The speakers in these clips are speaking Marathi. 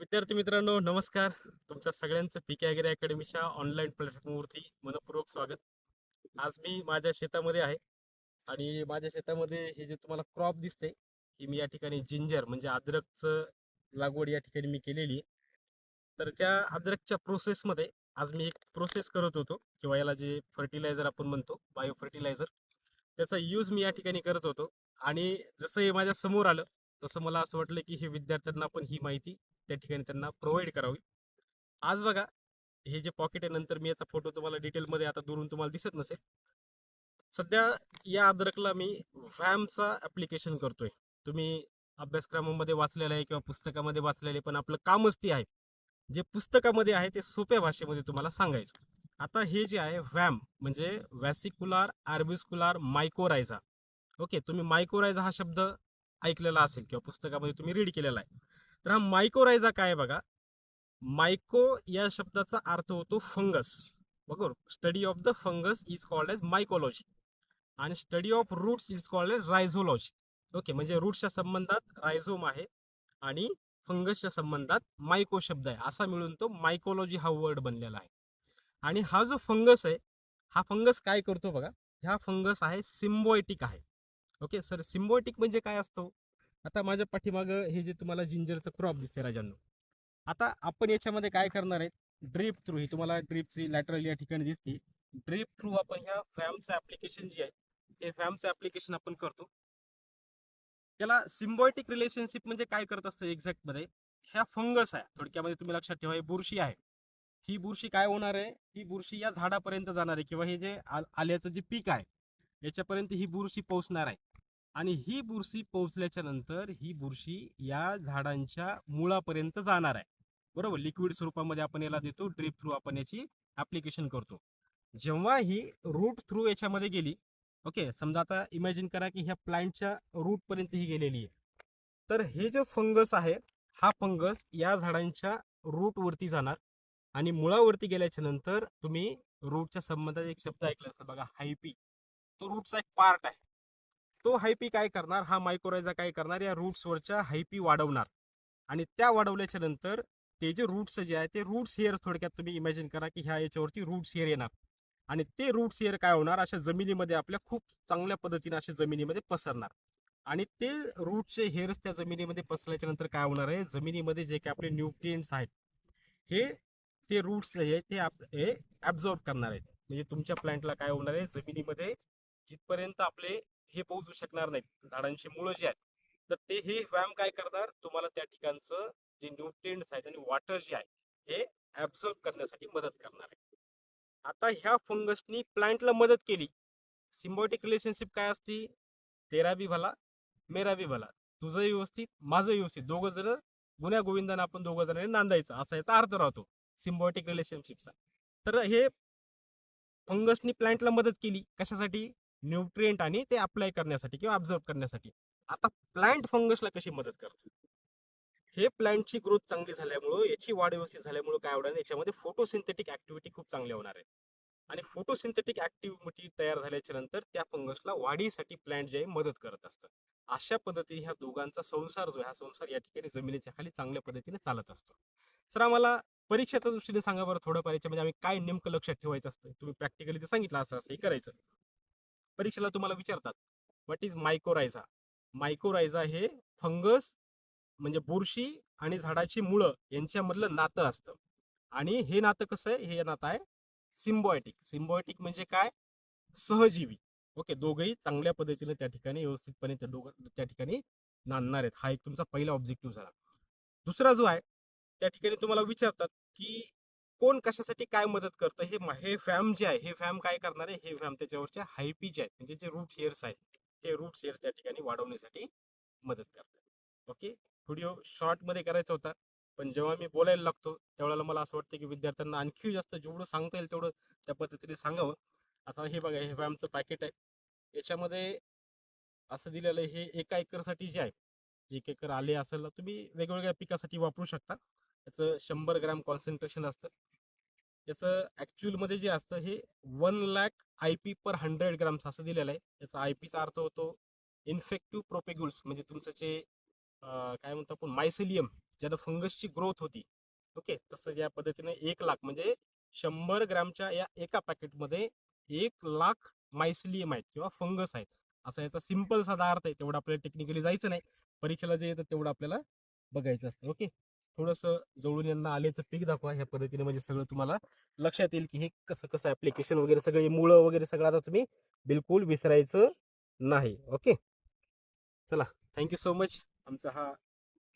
विद्यार्थी मित्रांनो नमस्कार. तुमच्या सगळ्यांचं पीके अॅग्री अकॅडमीच्या ऑनलाईन प्लॅटफॉर्मवरती मनपूर्वक स्वागत. आज मी माझ्या शेतामध्ये आहे आणि माझ्या शेतामध्ये हे जे तुम्हाला क्रॉप दिसते की मी या ठिकाणी जिंजर म्हणजे अद्रकचं लागवड या ठिकाणी मी केलेली आहे. तर त्या अद्रकच्या प्रोसेसमध्ये आज मी एक प्रोसेस करत होतो किंवा याला जे फर्टिलायझर आपण म्हणतो बायो फर्टिलायझर त्याचा यूज मी या ठिकाणी करत होतो. आणि जसं हे माझ्यासमोर आलं तसं मला असं वाटलं की हे विद्यार्थ्यांना पण ही माहिती त्या ठिकाणी त्यांना प्रोव्हाइड करावी. आज बघा हे जे पॉकेट आहे नंतर मी याचा फोटो तुम्हाला डिटेलमध्ये आता दुरून तुम्हाला दिसत नसेल. सध्या या अद्रकला मी व्हॅमचा ॲप्लिकेशन करतोय. तुम्ही अभ्यासक्रमामध्ये वाचलेलं आहे किंवा पुस्तकामध्ये वाचलेलं आहे पण आपलं कामच ते आहे. जे पुस्तकामध्ये आहे ते सोप्या भाषेमध्ये तुम्हाला सांगायचं. आता हे जे आहे व्हॅम म्हणजे वॅसिक्युलार आर्बिस्कुलार मायकोरायझा ओके तुम्ही मायकोरायझा हा शब्द ऐकलेला असेल किंवा पुस्तकामध्ये तुम्ही रीड केलेला आहे. तर हा मायकोरायझा काय आहे बघा? मायको या शब्दाचा अर्थ होतो फंगस बरोबर study of the fungus is called as mycology आणि study of roots is called as rhizology okay म्हणजे रूट्सच्या संबंधात रायझोम आहे आणि फंगसच्या संबंधात मायको शब्द आहे. असा मिळून तो मायकोलॉजी हा वर्ड बनलेला आहे. आणि हा जो फंगस आहे हा फंगस काय करतो बघा? ह्या फंगस आहे सिम्बॉयटिक आहे. ओके सर सिम्बॉयटिक म्हणजे काय असतो? आता माझ्या पाठीमागं हे जे तुम्हाला जिंजरचं क्रॉप दिसते राजांनो. आता आपण याच्यामध्ये काय करणार आहे? ड्रीप थ्रू ही तुम्हाला ड्रीपची लॅटरल या ठिकाणी दिसते. ड्रीप थ्रू आपण ह्या फॅमचं ऍप्लिकेशन जे आहे ते फॅमचं ऍप्लिकेशन आपण करतो. त्याला सिम्बॉयटिक रिलेशनशिप म्हणजे काय करत असतं एक्झॅक्टमध्ये? ह्या फंगस आहे. थोडक्यामध्ये तुम्ही लक्षात ठेवा ही बुरशी आहे. ही बुरशी काय होणार आहे? ही बुरशी या झाडापर्यंत जाणार आहे किंवा हे जे आल्याचं जे पीक आहे याच्यापर्यंत ही बुरशी पोहोचणार आहे. आणि ही बुरशी पोहोचल्याच्या नंतर ही बुरशी या झाडांच्या मुळापर्यंत जाणार आहे. बरोबर? लिक्विड स्वरूपामध्ये आपण याला देतो ड्रीप थ्रू आपण याची ऍप्लिकेशन करतो. जेव्हा ही रूट थ्रू याच्यामध्ये गेली ओके समजा आता इमॅजिन करा की ह्या प्लांटच्या रूट पर्यंत ही गेलेली आहे. तर हे जे फंगस आहे हा फंगस या झाडांच्या रूट वरती जाणार आणि मुळावरती गेल्याच्यानंतर तुम्ही रूटच्या संबंधात एक शब्द ऐकला असता बघा हायपी तो रूटचा एक पार्ट आहे. तो हायपी काय करणार? हा मायक्रोरायझा काय करणार? या रूट्सवरच्या हायपी वाढवणार. आणि त्या वाढवल्याच्या नंतर ते जे रूट्स जे आहे ते रूट्स हेअर थोडक्यात तुम्ही इमॅजिन करा की ह्या याच्यावरती रूट्स हेअर येणार. आणि ते रूट्स हेअर काय होणार? अशा जमिनीमध्ये आपल्या खूप चांगल्या पद्धतीने अशा जमिनीमध्ये पसरणार. आणि ते रूटचे हेअर्स त्या जमिनीमध्ये पसरल्याच्या नंतर काय होणार आहे? जमिनीमध्ये जे काही आपले न्यूट्रिएंट्स आहेत हे ते रूट्स जे आहे ते आप हे ॲब्झॉर्ब करणार आहेत. म्हणजे तुमच्या प्लांटला काय होणार आहे? जमिनीमध्ये जिथपर्यंत आपले हे पोहोचू शकणार नाहीत. झाडांची मुळं जी आहेत तर ते हे व्यायाम काय करणार? तुम्हाला त्या ठिकाणचं जे न्यूट्रिएंट्स आहेत आणि वॉटर जे आहे हे ऍब्झॉर्ब करण्यासाठी मदत करणार आहे. आता ह्या फंगसनी प्लांटला मदत केली. सिम्बॉटिक रिलेशनशिप काय असती? तेरा बी भला मेरा बी भला. तुझं व्यवस्थित माझं व्यवस्थित. दोघं जण गुन्ह्या गोविंदाने आपण दोघं जणांनी नांदायचं. असा याचा अर्थ राहतो सिम्बॉटिक रिलेशनशिपचा तर हे फंगसनी प्लांटला मदत केली. कशासाठी? न्यूट्रिएंट आणि ते अप्लाय करण्यासाठी किंवा ऑब्झर्व करण्यासाठी. आता प्लांट फंगसला कशी मदत करते हे प्लांटची ग्रोथ चांगली झाल्यामुळं याची वाढ व्यवस्थित झाल्यामुळं काय होणार याच्यामध्ये फोटोसिंथेटिक ऍक्टिव्हिटी खूप चांगल्या होणार आहे. आणि फोटोसिंथेटिक ऍक्टिव्हिटी तयार झाल्याच्यानंतर त्या फंगसला वाढीसाठी प्लांट जे आहे मदत करत असतं अशा पद्धतीने ह्या दोघांचा संसार जो हा संसार या ठिकाणी जमिनीच्या खाली चांगल्या पद्धतीने चालत असतो. सर आम्हाला परीक्षेच्या दृष्टीने सांगा बरं थोडंफार याच्यामध्ये आम्ही काय नेमकं लक्षात ठेवायचं असतं? तुम्ही प्रॅक्टिकली ते सांगितलं असं असं हे करायचं. परीक्षेला तुम्हाला विचारतात व्हॉट इज मायकोरायझा मायकोरायझा हे फंगस म्हणजे बुरशी आणि झाडाची मुळं यांच्यामधलं नातं असतं. आणि हे नातं कसं आहे? हे नातं आहे सिम्बॉयटिक सिम्बॉयटिक म्हणजे काय? सहजीवी. ओके दोघंही चांगल्या पद्धतीने त्या ठिकाणी व्यवस्थितपणे त्या दोघं त्या ठिकाणी नांदणार आहेत. हा एक तुमचा पहिला ऑब्जेक्टिव्ह झाला. दुसरा जो आहे त्या ठिकाणी तुम्हाला विचारतात की कोण कशासाठी काय मदत करतं हे हे फॅम जे आहे हे फॅम काय करणार आहे हे फॅम त्याच्यावरच्या हायपी जे आहेत म्हणजे जे रूट हेअर्स आहेत ते रूट हेअर्स त्या ठिकाणी वाढवण्यासाठी मदत करतात. ओके? व्हिडिओ शॉर्टमध्ये करायचा होता पण जेव्हा मी बोलायला लागतो त्यावेळेला मला असं वाटतं की विद्यार्थ्यांना आणखी जास्त जेवढं सांगता येईल तेवढं त्या पद्धतीने सांगावं. आता हे बघा हे फॅमचं पॅकेट आहे. याच्यामध्ये असं दिलेलं आहे हे एका एकरसाठी जे आहे एक एकर आले असेल तुम्ही वेगवेगळ्या पिकासाठी वापरू शकता. त्याचं शंभर ग्रॅम कॉन्सन्ट्रेशन असतं. याचं ॲक्च्युअलमध्ये जे असतं हे one lakh I P per hundred grams असं दिलेलं आहे. याचा आय पीचा अर्थ होतो इन्फेक्टिव्ह प्रोपेग्युल्स म्हणजे तुमचं जे काय म्हणतो आपण मायसेलियम ज्यानं फंगसची ग्रोथ होती. ओके? तसं या पद्धतीने एक लाख म्हणजे शंभर ग्रामच्या या एका पॅकेटमध्ये एक लाख मायसिलियम आहेत किंवा फंगस आहेत. असा याचा सिंपल साधा अर्थ आहे. तेवढं आपल्याला टेक्निकली जायचं नाही. परीक्षेला जे येतं तेवढं आपल्याला बघायचं असतं. ओके? थोडंसं जवळून यांना आलेचं पीक दाखवा ह्या पद्धतीने म्हणजे सगळं तुम्हाला लक्षात येईल की हे कसं कसं ऍप्लिकेशन वगैरे सगळे मुळं वगैरे सगळं आता तुम्ही बिलकुल विसरायचं नाही. ओके चला. थँक्यू सो मच आमचा हा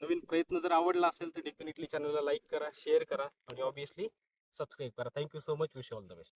नवीन प्रयत्न जर आवडला असेल तर डेफिनेटली चॅनलला लाईक करा शेअर करा आणि ऑब्विसली सबस्क्राईब करा. Thank you so much wish all the best